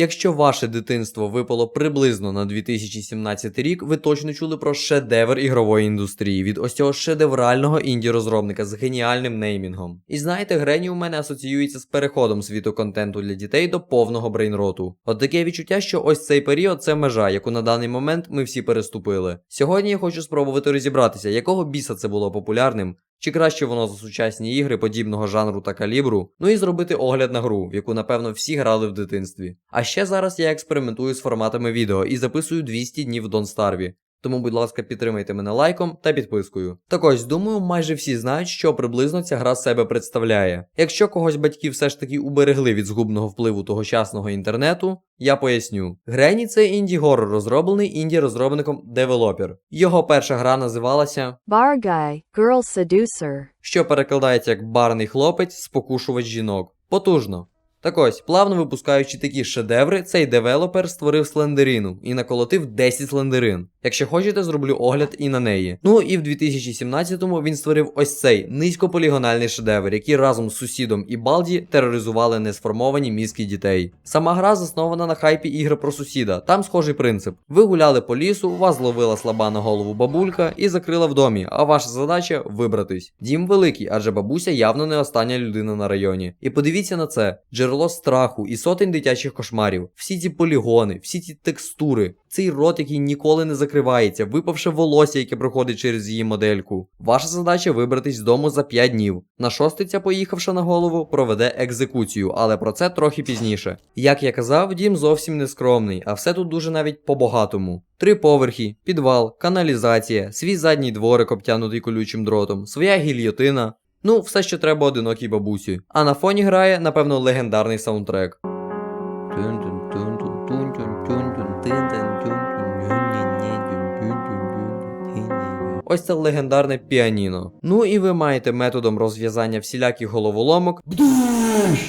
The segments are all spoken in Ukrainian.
Якщо ваше дитинство випало приблизно на 2017 рік, ви точно чули про шедевр ігрової індустрії від ось цього шедеврального інді-розробника з геніальним неймінгом. І знаєте, Грені у мене асоціюється з переходом світу контенту для дітей до повного брейнроту. От таке відчуття, що ось цей період це межа, яку на даний момент ми всі переступили. Сьогодні я хочу спробувати розібратися, якого біса це було популярним, чи краще воно за сучасні ігри подібного жанру та калібру, ну і зробити огляд на гру, в яку напевно всі грали в дитинстві. А ще зараз я експериментую з форматами відео і записую 200 днів в Starve. Тому, будь ласка, підтримайте мене лайком та підпискою. Так ось, думаю, майже всі знають, що приблизно ця гра себе представляє. Якщо когось батьки все ж таки уберегли від згубного впливу тогочасного інтернету, я поясню. Грені це інді-горор, розроблений інді-розробником Developer. Його перша гра називалася, Bar guy, girl seducer. що перекладається як барний хлопець, спокушувач жінок. Потужно. Так ось, плавно випускаючи такі шедеври, цей девелопер створив слендерину і наколотив 10 слендерин. Якщо хочете, зроблю огляд і на неї. Ну і в 2017-му він створив ось цей низькополігональний шедевр, який разом з сусідом і Балді тероризували несформовані мізки дітей. Сама гра заснована на хайпі ігри про сусіда. Там схожий принцип. Ви гуляли по лісу, вас зловила слаба на голову бабулька і закрила в домі, а ваша задача вибратись. Дім великий, адже бабуся явно не остання людина на районі. І подивіться на це: джерело страху і сотень дитячих кошмарів. Всі ці полігони, всі ці текстури, цей рот, який ніколи не закривається, випавше волосся, яке проходить через її модельку. Ваша задача вибратись з дому за 5 днів. Нашостиця, поїхавши на голову, проведе екзекуцію, але про це трохи пізніше. Як я казав, дім зовсім не скромний, а все тут дуже навіть по-багатому. Три поверхи, підвал, каналізація, свій задній дворик, обтянутий колючим дротом, своя гільйотина. Ну, все, що треба одинокій бабусі. А на фоні грає, напевно, легендарний саундтрек. Ось це легендарне піаніно. Ну і ви маєте методом розв'язання всіляких головоломок,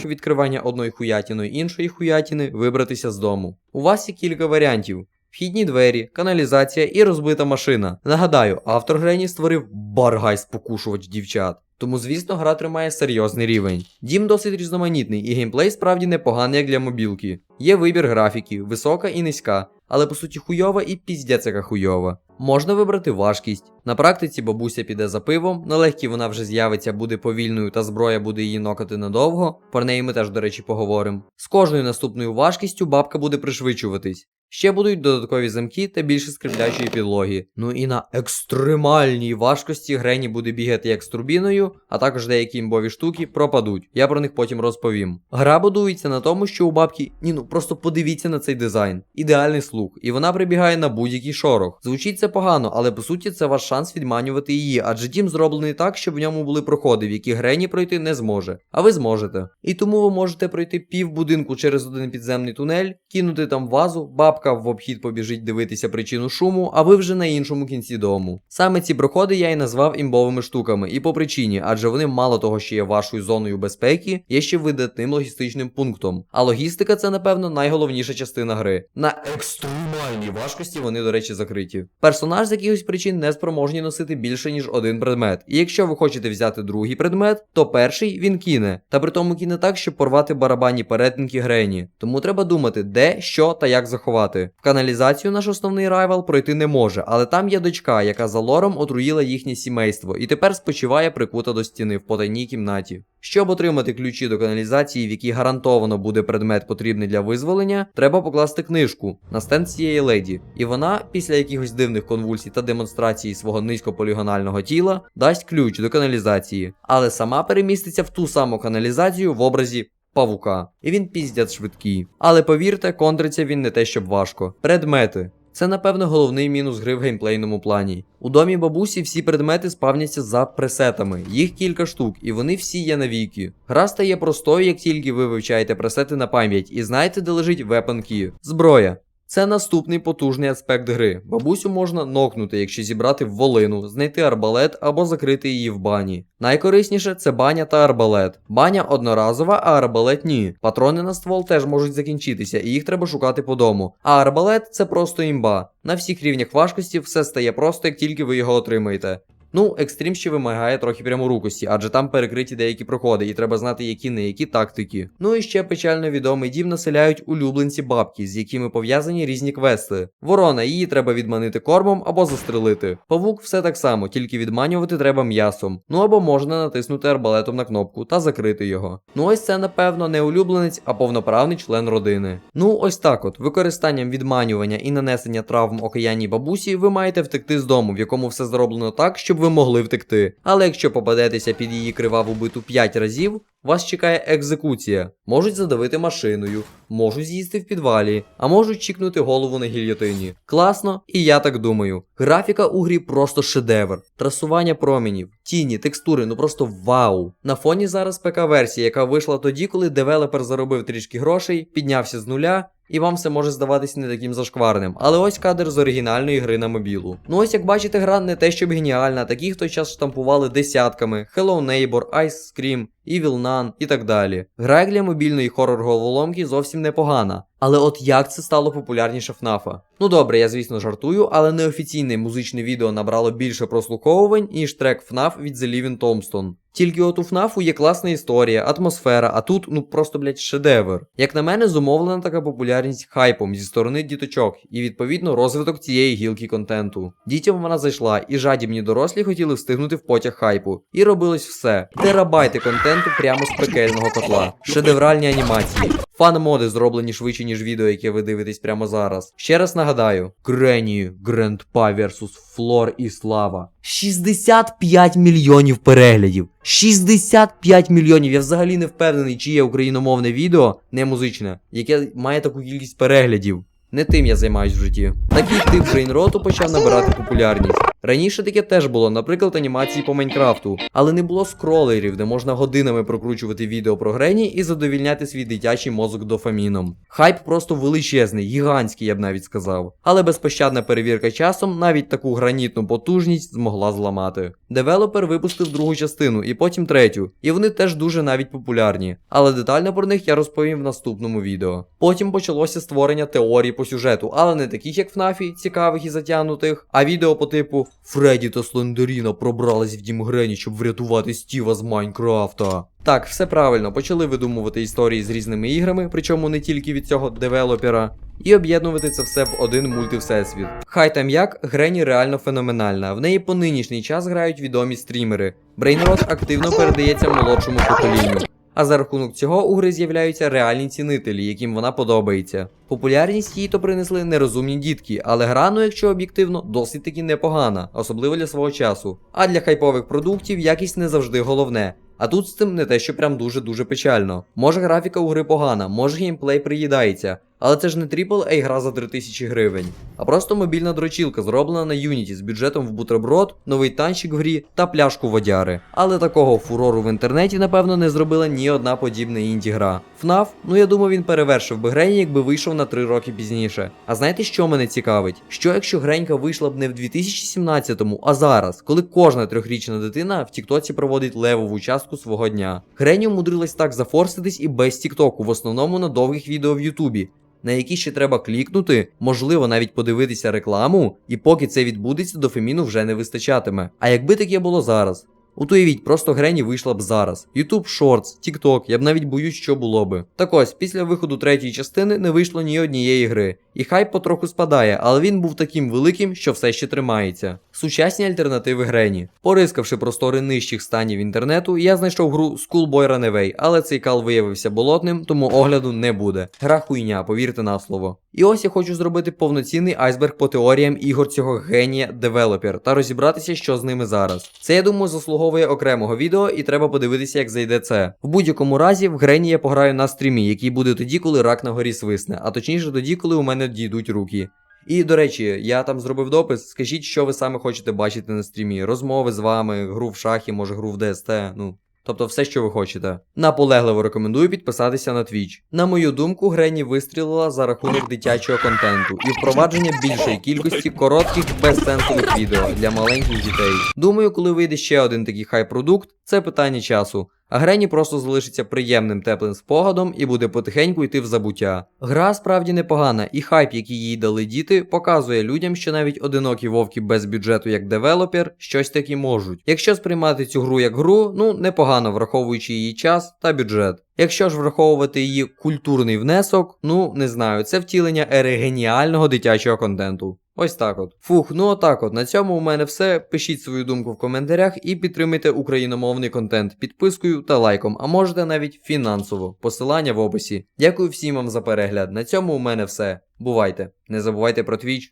відкривання одної хуятіної іншої хуятіни, вибратися з дому. У вас є кілька варіантів. Вхідні двері, каналізація і розбита машина. Нагадаю, автор Грені створив баргай спокушувач дівчат. Тому, звісно, гра тримає серйозний рівень. Дім досить різноманітний, і геймплей справді непоганий як для мобілки. Є вибір графіки, висока і низька, але по суті хуйова і піздецяка хуйова. Можна вибрати важкість. На практиці бабуся піде за пивом, на легкій вона вже з'явиться, буде повільною та зброя буде її нокати надовго. Про неї ми теж, до речі, поговоримо. З кожною наступною важкістю бабка буде пришвидшуватись. Ще будуть додаткові замки та більше скриплячої підлоги. Ну і на екстремальній важкості Грені буде бігати як з турбіною, а також деякі імбові штуки пропадуть. Я про них потім розповім. Гра будується на тому, що у бабки, ні ну просто подивіться на цей дизайн. Ідеальний слух, і вона прибігає на будь-який шорох. Звучить це погано, але по суті це ваш шанс відманювати її, адже дім зроблений так, щоб в ньому були проходи, в які Грені пройти не зможе. А ви зможете. І тому ви можете пройти пів будинку через один підземний тунель, кинути там вазу, бабка в обхід побіжить дивитися причину шуму, а ви вже на іншому кінці дому. Саме ці проходи я і назвав імбовими штуками, і по причині, адже вони мало того, що є вашою зоною безпеки, є ще видатним логістичним пунктом. А логістика це, напевно, найголовніша частина гри. На екстремальній важкості вони, до речі, закриті. Персонаж з якихось причин не спроможні носити більше, ніж один предмет. І якщо ви хочете взяти другий предмет, то перший він кине. Та при тому кине так, щоб порвати барабанні перетинки Грені. Тому треба думати, де, що та як заховати. В каналізацію наш основний райвал пройти не може, але там є дочка, яка за лором отруїла їхнє сімейство, і тепер спочиває прикута до стіни в потайній кімнаті. Щоб отримати ключі до каналізації, в якій гарантовано буде предмет потрібний для визволення, треба покласти книжку на стенд цієї леді. І вона, після якихось дивних конвульсій та демонстрації свого низькополігонального тіла, дасть ключ до каналізації, але сама переміститься в ту саму каналізацію в образі. Павука, і він піздець швидкий. Але повірте, контриться він не те, щоб важко. Предмети. Це, напевно, головний мінус гри в геймплейному плані. У домі бабусі всі предмети спавняться за пресетами, їх кілька штук, і вони всі є навіки. Гра стає простою, як тільки ви вивчаєте пресети на пам'ять, і знаєте, де лежить weapon key. Зброя. Це наступний потужний аспект гри. Бабусю можна нокнути, якщо зібрати волину, знайти арбалет або закрити її в бані. Найкорисніше це баня та арбалет. Баня одноразова, а арбалет ні. Патрони на ствол теж можуть закінчитися, і їх треба шукати по дому. А арбалет це просто імба. На всіх рівнях важкості все стає просто, як тільки ви його отримаєте. Ну, екстрім ще вимагає трохи пряморукості, адже там перекриті деякі проходи, і треба знати, які не які тактики. Ну і ще печально відомий дім населяють улюбленці бабки, з якими пов'язані різні квести. Ворона, її треба відманити кормом або застрелити. Павук все так само, тільки відманювати треба м'ясом. Ну або можна натиснути арбалетом на кнопку та закрити його. Ну ось це, напевно, не улюбленець, а повноправний член родини. Ну ось так от, використанням відманювання і нанесення травм окаянній бабусі ви маєте втекти з дому, в якому все зроблено так, щоб ви могли втекти. Але якщо попадетеся під її криваву биту 5 разів, вас чекає екзекуція. Можуть задавити машиною, можуть з'їсти в підвалі, а можуть чікнути голову на гільйотині. Класно, і я так думаю. Графіка у грі просто шедевр. Трасування променів, тіні, текстури, ну просто вау. На фоні зараз ПК-версія, яка вийшла тоді, коли девелопер заробив трішки грошей, піднявся з нуля. І вам все може здаватись не таким зашкварним. Але ось кадр з оригінальної гри на мобілу. Ну ось як бачите, гра не те, щоб геніальна, такі в той час штампували десятками: Hello Neighbor, Ice Scream, Evil Nun і так далі. Гра як для мобільної хорор головоломки зовсім непогана. Але от як це стало популярніше ФНАФа? Ну добре, я звісно жартую, але неофіційне музичне відео набрало більше прослуховувань, ніж трек FNAF від The Living Tombstone. Тільки от у ФНАФу є класна історія, атмосфера, а тут, ну просто, блять, шедевр. Як на мене, зумовлена така популярність хайпом зі сторони діточок, і відповідно розвиток цієї гілки контенту. Дітям вона зайшла, і жадібні дорослі хотіли встигнути в потяг хайпу. І робилось все. Терабайти контенту прямо з пекельного котла, шедевральні анімації. Фан-моди зроблені швидше, ніж відео, яке ви дивитесь прямо зараз. Ще раз нагадаю: Грені, Грандпа vs Флор і Слава. 65 мільйонів переглядів. 65 мільйонів. Я взагалі не впевнений, чи є україномовне відео, не музичне, яке має таку кількість переглядів. Не тим я займаюсь в житті. Такий тип брейнроту почав набирати популярність. Раніше таке теж було, наприклад, анімації по Майнкрафту, але не було скролерів, де можна годинами прокручувати відео про Грені і задовільняти свій дитячий мозок дофаміном. Хайп просто величезний, гігантський, я б навіть сказав. Але безпощадна перевірка часом навіть таку гранітну потужність змогла зламати. Девелопер випустив другу частину і потім третю, і вони теж дуже навіть популярні. Але детально про них я розповім в наступному відео. Потім почалося створення теорій по сюжету, але не таких, як в ФНАФі, цікавих і затягнутих, а відео по типу Фредді та Слендеріна пробрались в дім Грені, щоб врятувати Стіва з Майнкрафта. Так, все правильно, почали видумувати історії з різними іграми, причому не тільки від цього девелопера, і об'єднувати це все в один мультивсесвіт. Хай там як, Грені реально феноменальна. В неї по нинішній час грають відомі стрімери. Брейнрот активно передається молодшому поколінню. А за рахунок цього у гри з'являються реальні цінителі, яким вона подобається. Популярність їй то принесли нерозумні дітки, але гра, ну якщо об'єктивно, досить таки непогана, особливо для свого часу. А для хайпових продуктів якість не завжди головне. А тут з цим не те, що прям дуже-дуже печально. Може графіка у гри погана, може геймплей приїдається. Але це ж не AAA гра за 3000 гривень, а просто мобільна дрочілка, зроблена на Unity з бюджетом в бутерброд, новий танчик в грі та пляшку водяри. Але такого фурору в інтернеті, напевно, не зробила ні одна подібна інді гра. FNAF, ну я думаю, він перевершив би Грені, якби вийшов на 3 роки пізніше. А знаєте, що мене цікавить? Що якщо Гренька вийшла б не в 2017-му, а зараз, коли кожна трьохрічна дитина в Тіктоці проводить левову частку свого дня. Грені умудрилась так зафорситись і без Тіктоку, в основному на довгих відео в Ютубі на які ще треба клікнути, можливо, навіть подивитися рекламу, і поки це відбудеться, дофеміну вже не вистачатиме. А якби таке було зараз? От уявіть, просто Грені вийшла б зараз. YouTube Shorts, TikTok, я б навіть боюсь, що було би. Так ось, після виходу третьої частини не вийшло ні однієї гри. І хайп потроху спадає, але він був таким великим, що все ще тримається. Сучасні альтернативи Грені. Порискавши простори нижчих станів інтернету, я знайшов гру Schoolboy Runaway, але цей кал виявився болотним, тому огляду не буде. Гра хуйня, повірте на слово. І ось я хочу зробити повноцінний айсберг по теоріям ігор цього генія девелопер та розібратися, що з ними зараз. Це я думаю заслуговує окремого відео, і треба подивитися, як зайде це. В будь-якому разі, в Грені я пограю на стрімі, який буде тоді, коли рак на горі свисне, а точніше тоді, коли у мене дійдуть руки. І до речі, я там зробив допис. Скажіть, що ви саме хочете бачити на стрімі. Розмови з вами, гру в шахи, може гру в ДСТ, ну. Тобто все, що ви хочете. Наполегливо рекомендую підписатися на Twitch. На мою думку, Грені вистрілила за рахунок дитячого контенту і впровадження більшої кількості коротких безсенсових відео для маленьких дітей. Думаю, коли вийде ще один такий хай-продукт, це питання часу. А Грені просто залишиться приємним теплим спогадом і буде потихеньку йти в забуття. Гра справді непогана, і хайп, який їй дали діти, показує людям, що навіть одинокі вовки без бюджету як девелопер щось таки можуть. Якщо сприймати цю гру як гру, ну непогано враховуючи її час та бюджет. Якщо ж враховувати її культурний внесок, ну не знаю, це втілення ери геніального дитячого контенту. Ось так от. Фух, ну отак от. На цьому у мене все. Пишіть свою думку в коментарях і підтримуйте україномовний контент підпискою та лайком, а можете навіть фінансово. Посилання в описі. Дякую всім вам за перегляд. На цьому у мене все. Бувайте. Не забувайте про твіч.